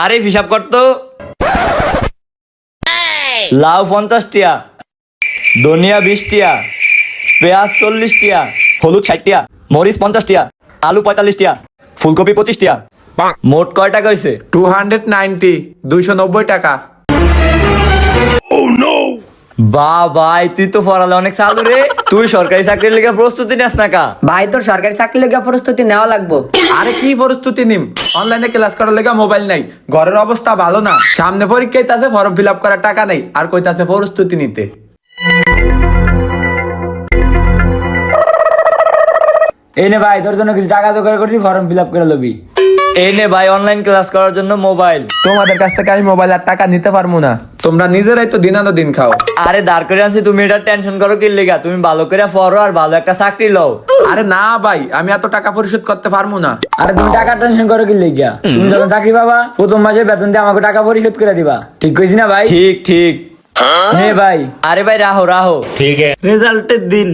আরে হিসাব করতো লাউ পঞ্চাশ টিয়া ধনিয়া বিশ টিয়া পেঁয়াজ চল্লিশ টিয়া হলুদ ষাট টিয়া মরিচ পঞ্চাশ টিয়া আলু পঁয়তাল্লিশ টিয়া ফুলকপি পঁচিশ টিয়া। মোট কয় টাকা হয়েছে টু হান্ড্রেড নাইনটি দুইশো নব্বই টাকা। বা ভাই তুই তো পড়ালে অনেক চালু রে। তুই সরকারি চাকরির লেগে প্রস্তুতি নেস না কা? ভাই তোর সরকারি চাকরি লেগে প্রস্তুতি নেওয়া লাগবো। আরে কি প্রস্তুতি নিম? অনলাইনে ক্লাস করার লেগে মোবাইল নাই। ঘরের অবস্থা ভালো না। সামনে পরীক্ষায় তাছে ফর্ম ফিল আপ করার টাকা নেই। আর কইতাছে প্রস্তুতি নিতে। এই নে ভাই তোর জন্য কিছু টাকা জোগাড় করছি ফর্ম ফিল আপ করে লবি। এই নে ভাই অনলাইন ক্লাস করার জন্য মোবাইল তোমাদের কাছ থেকে আমি মোবাইল আর টাকা নিতে পারব না। তোমরা নিজেরাই তো দিনানো দিন খাও। আরে দাঁড় করে আনছি তুমি এটা টেনশন করো কি লেগা? তুমি ভালো করে পড়ো আর ভালো একটা চাকরি লও। আরে না ভাই আমি এত টাকা পরিশোধ করতে পারব না। আরে তুমি টাকা টেনশন করো কি লেগিয়া তুমি যখন চাকরি পাবা প্রথম মাসে বেতন দিয়ে আমাকে টাকা পরিশোধ করে দিবা। ঠিক কইছি না ভাই? ঠিক ঠিক। নে ভাই। আরে ভাই রাহো রাহো। ঠিক আছে। রেজাল্টের দিন।